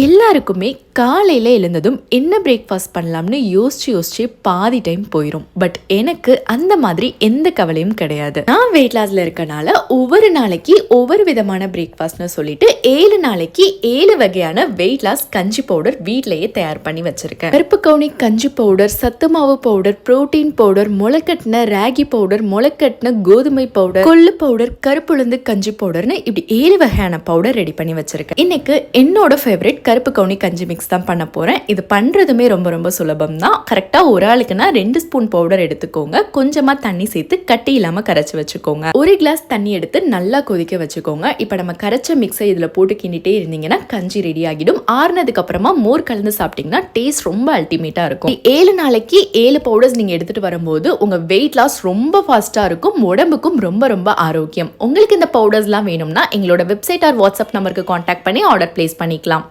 எல்லாருக்குமே காலையில் எழுந்ததும் என்ன பிரேக்ஃபாஸ்ட் பண்ணலாம்னு யோசிச்சு யோசிச்சு பாதி டைம் போயிடும் பட் எனக்கு அந்த மாதிரி எந்த கவலையும் கிடையாது. நான் வெயிட் லாஸில் இருக்கனால ஒவ்வொரு நாளைக்கு ஒவ்வொரு விதமான பிரேக்ஃபாஸ்ட்னு சொல்லிட்டு ஏழு நாளைக்கு ஏழு வகையான வெயிட் லாஸ் கஞ்சி பவுடர் வீட்லயே தயார் பண்ணி வச்சிருக்கேன். கருப்பு கவுனி கஞ்சி பவுடர் சத்து மாவு பவுடர் புரோட்டீன் பவுடர் முளைக்கட்டின ராகி பவுடர் முளைக்கட்டின கோதுமை பவுடர் கொள்ளு பவுடர் கருப்புளுந்து கஞ்சி பவுடர்னு இப்படி ஏழு வகையான பவுடர் ரெடி பண்ணி வச்சிருக்கேன். இன்னைக்கு என்னோட ஃபேவரட் கருப்பு கவுனி கஞ்சி மிக்ஸ் தான் பண்ண போகிறேன் இது பண்ணுறதுமே ரொம்ப ரொம்ப சுலபம் தான் கரெக்டாக ஒரு ஆளுக்குன்னா ரெண்டு ஸ்பூன் பவுடர் எடுத்துக்கோங்க. கொஞ்சமாக தண்ணி சேர்த்து கட்டி இல்லாமல் கரைச்சி வச்சுக்கோங்க. ஒரு கிளாஸ் தண்ணி எடுத்து நல்லா கொதிக்க வச்சுக்கோங்க. இப்போ நம்ம கரைச்ச மிக்ஸை இதில் போட்டு கிண்டிட்டே இருந்தீங்கன்னா கஞ்சி ரெடி ஆகிடும். ஆறுனதுக்கு அப்புறமா மோர் கலந்து சாப்பிட்டீங்கன்னா டேஸ்ட் ரொம்ப அல்டிமேட்டாக இருக்கும். ஏழு நாளைக்கு ஏழு பவுடர்ஸ் நீங்கள் எடுத்துகிட்டு வரும்போது உங்கள் வெயிட் லாஸ் ரொம்ப ஃபாஸ்ட்டாக இருக்கும். உடம்புக்கும் ரொம்ப ரொம்ப ஆரோக்கியம். உங்களுக்கு இந்த பவுடர்ஸ்லாம் வேணும்னா எங்களோட வெப்சைட் ஆர் வாட்ஸ்அப் நம்பருக்கு காண்டாக்ட் பண்ணி ஆர்டர் பிளேஸ் பண்ணிக்கலாம்.